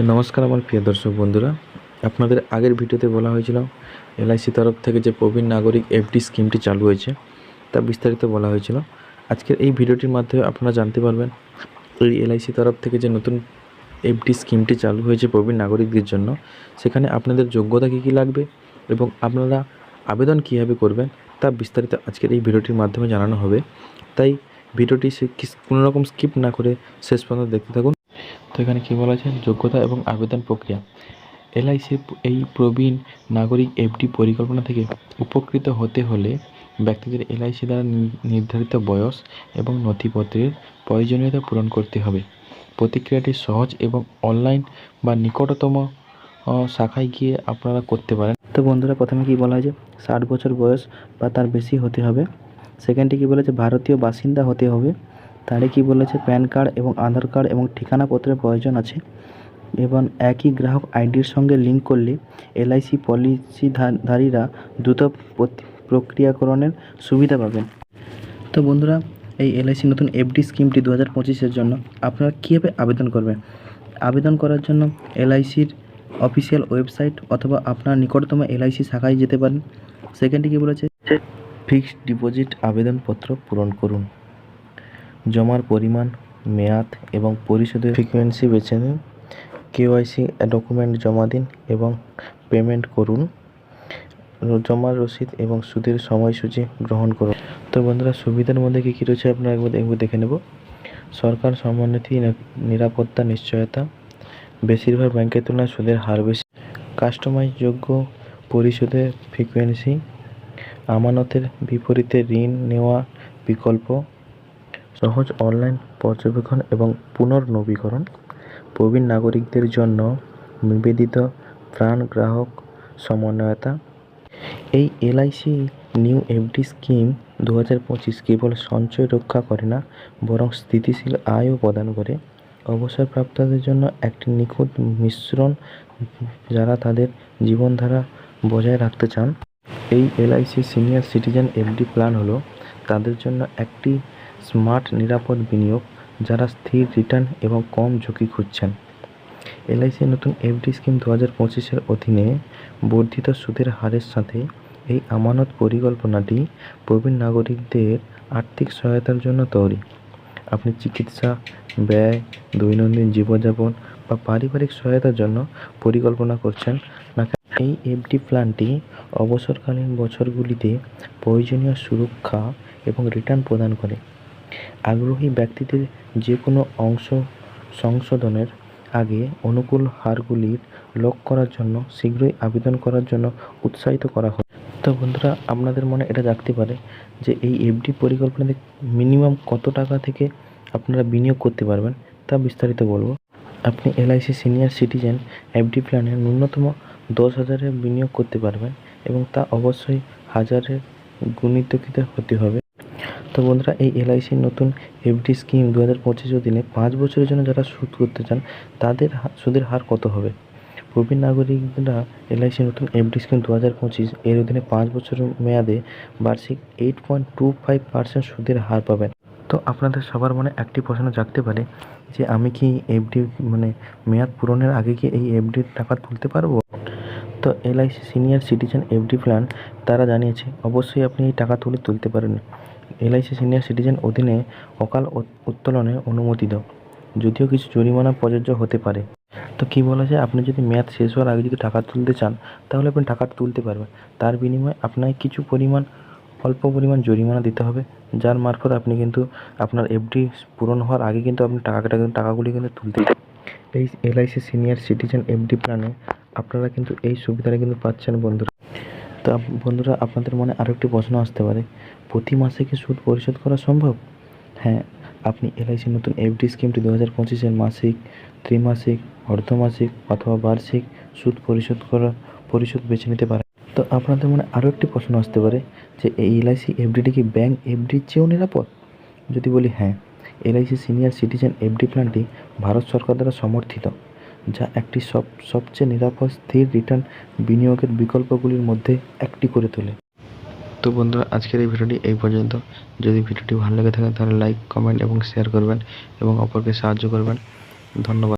তো নমস্কার আমার প্রিয় দর্শক বন্ধুরা। আপনাদের আগের ভিডিওতে বলা হয়েছিল, এলআইসি তরফ থেকে যে প্রবীণ নাগরিক এফডি স্কিমটি চালু হয়েছে, তা বিস্তারিত বলা হয়েছিল। আজকের এই ভিডিওটির মাধ্যমে আপনারা জানতে পারবেন, এই এলআইসি তরফ থেকে যে নতুন এফডি স্কিমটি চালু হয়েছে প্রবীণ নাগরিকদের জন্য, সেখানে আপনাদের যোগ্যতা কী কী লাগবে এবং আপনারা আবেদন কীভাবে করবেন, তা বিস্তারিত আজকের এই ভিডিওটির মাধ্যমে জানানো হবে। তাই ভিডিওটি সে কোনো রকম স্কিপ না করে শেষ পর্যন্ত দেখতে থাকুন। তো এখানে কী বলা আছে? যোগ্যতা এবং আবেদন প্রক্রিয়া। এলআইসির এই প্রবীণ নাগরিক এফডি পরিকল্পনা থেকে উপকৃত হতে হলে ব্যক্তিদের এলআইসি দ্বারা নির্ধারিত বয়স এবং নথিপত্রের প্রয়োজনীয়তা পূরণ করতে হবে। প্রতিক্রিয়াটি সহজ এবং অনলাইন বা নিকটতম শাখায় গিয়ে আপনারা করতে পারেন। তো বন্ধুরা, প্রথমে কি বলা হয়েছে? ষাট বছর বয়স বা তার বেশি হতে হবে। সেকেন্ডটি কী বলেছে? ভারতীয় বাসিন্দা হতে হবে। তারে কি বলেছে? প্যান কার্ড এবং আধার কার্ড এবং ঠিকানাপত্রের প্রয়োজন আছে। এবং একই গ্রাহক আইডির সঙ্গে লিঙ্ক করলে এলআইসি পলিসি ধারীরা দ্রুত প্রক্রিয়াকরণের সুবিধা পাবেন। তো বন্ধুরা, এই এলআইসি নতুন এফডি স্কিমটি দু হাজার পঁচিশের জন্য আপনারা কীভাবে আবেদন করবেন? আবেদন করার জন্য এলআইসির অফিসিয়াল ওয়েবসাইট অথবা আপনার নিকটতম এলআইসি শাখায় যেতে পারেন। সেকেন্ডটি কী বলেছে? ফিক্সড ডিপোজিট আবেদনপত্র পূরণ করুন। জমার পরিমাণ, মেয়াদ এবং পরিশোধের ফ্রিকোয়েন্সি বেছে নিন কেওয়াইসি ডকুমেন্ট জমা দিন এবং পেমেন্ট করুন। জমার রসিদ এবং সুদের সময়সূচি গ্রহণ করুন। তো বন্ধুরা, সুবিধার মধ্যে কী কী রয়েছে আপনারা একবার একবার দেখে নেব। সরকার সমন্বিত নিরাপত্তা, নিশ্চয়তা। বেশিরভাগ ব্যাংকের তুলনায় সুদের হার বেশি। কাস্টমাইজযোগ্য পরিশোধের ফ্রিকোয়েন্সি। আমানতের বিপরীতে ঋণ নেওয়া বিকল্প। সহজ অনলাইন পর্যবেক্ষণ এবং পুনর্নবীকরণ। প্রবীণ নাগরিকদের জন্য নিবেদিত প্রাণ গ্রাহক সমন্বয়তা। এই এলআইসি নিউ এফডি স্কিম দু হাজার পঁচিশ কেবল সঞ্চয় রক্ষা করে না, বরং স্থিতিশীল আয়ও প্রদান করে। অবসরপ্রাপ্তদের জন্য একটি নিখুঁত মিশ্রণ যারা তাদের জীবনধারা বজায় রাখতে চান। এই LIC senior citizen FD plan হলো, তাদের জন্য একটি স্মার্ট, নিরাপদ বিনিয়োগ যারা স্থির রিটার্ন এবং কম ঝুঁকি খুঁজছেন। এলআইসির নতুন এফডি স্কিম দু হাজার পঁচিশের অধীনে বর্ধিত সুদের হারের সাথে এই আমানত পরিকল্পনাটি প্রবীণ নাগরিকদের আর্থিক সহায়তার জন্য তৈরি। আপনি চিকিৎসা, ব্যয়, দৈনন্দিন জীবনযাপন বা পারিবারিক সহায়তার জন্য পরিকল্পনা করছেন না? এই এফডি প্ল্যানটি অবসরকালীন বছরগুলিতে প্রয়োজনীয় সুরক্ষা এবং রিটার্ন প্রদান করে। আগ্রহী ব্যক্তিদের যে কোনো অংশ সংশোধনের আগে অনুকূল হারগুলির লক করার জন্য শীঘ্রই আবেদন করার জন্য উৎসাহিত করা হয় তো বন্ধুরা, আপনাদের মনে এটা জাগতে পারে যে এই এফডি পরিকল্পনাতে মিনিমাম কত টাকা থেকে আপনারা বিনিয়োগ করতে পারবেন, তা বিস্তারিত বলব। আপনি এলআইসি সিনিয়র সিটিজেন এফডি প্ল্যানে ন্যূনতম দশ হাজারের বিনিয়োগ করতে পারবেন এবং তা অবশ্যই হাজারের গুণিতকিতে হতে হবে। তো বন্ধুরা, এই এলআইসির নতুন এফডি স্কিম দু হাজার পঁচিশ অধীনে পাঁচ বছরের জন্য যারা সুদ করতে চান, তাদের সুদের হার কত হবে? প্রবীণ নাগরিকরা এলআইসির নতুন এফডি স্কিম দু হাজার পঁচিশ এর অধীনে পাঁচ বছরের মেয়াদে বার্ষিক eight point two five percent সুদের হার পাবেন। তো আপনাদের সবার মনে একটি প্রশ্ন জাগতে পারে যে আমি কি এফডি মানে মেয়াদ পূরণের আগে কি এই এফডির টাকা তুলতে পারব? তো LIC senior citizen FD plan, তারা জানিয়েছে, অবশ্যই আপনি এই টাকা তুলে তুলতে পারেন। এলআইসি সিনিয়র সিটিজেন অধীনে অকাল উত্তোলনের অনুমতি দাও, যদিও কিছু জরিমানা প্রযোজ্য হতে পারে। তো কী বলা যায়, আপনি যদি মেয়াদ শেষ হওয়ার আগে যদি টাকা তুলতে চান, তাহলে আপনি টাকা তুলতে পারবেন। তার বিনিময়ে আপনাকে কিছু পরিমাণ, অল্প পরিমাণ জরিমানা দিতে হবে, যার মারফত আপনি কিন্তু আপনার এফডি পূরণ হওয়ার আগে কিন্তু আপনি টাকাটা কিন্তু, টাকাগুলি কিন্তু তুলতে এই এলআইসি সিনিয়র সিটিজেন এফডি প্ল্যানে আপনারা কিন্তু এই সুবিধাটা কিন্তু পাচ্ছেন বন্ধুরা। তো বন্ধুরা, আপনাদের মনে আরও একটি প্রশ্ন আসতে পারে। প্রতি মাসে কি সুদ পরিশোধ করা সম্ভব? হ্যাঁ আপনি এলআইসি নতুন এফডি স্কিমটি দু হাজার পঁচিশের মাসিক, ত্রিমাসিক, অর্ধমাসিক অথবা বার্ষিক সুদ পরিশোধ করা, পরিশোধ বেছে নিতে পারেন। তো আপনাদের মনে আরও একটি প্রশ্ন আসতে পারে যে, এই এলআইসি এফডিটি কি ব্যাংক এফডির চেয়েও নিরাপদ? যদি বলি হ্যাঁ এলআইসি সিনিয়র সিটিজেন এফডি প্ল্যানটি ভারত সরকার দ্বারা সমর্থিত। যা একটি সব, সবচেয়ে নিরাপদ, স্থির রিটার্ন বিনিয়োগের বিকল্পগুলির মধ্যে একটি করে তোলে। তো বন্ধুরা, আজকের এই ভিডিওটি এই পর্যন্ত। যদি ভিডিওটি ভালো লেগে থাকে, তাহলে লাইক কমেন্ট এবং শেয়ার করবেন এবং অপরকে সাহায্য করবেন। ধন্যবাদ।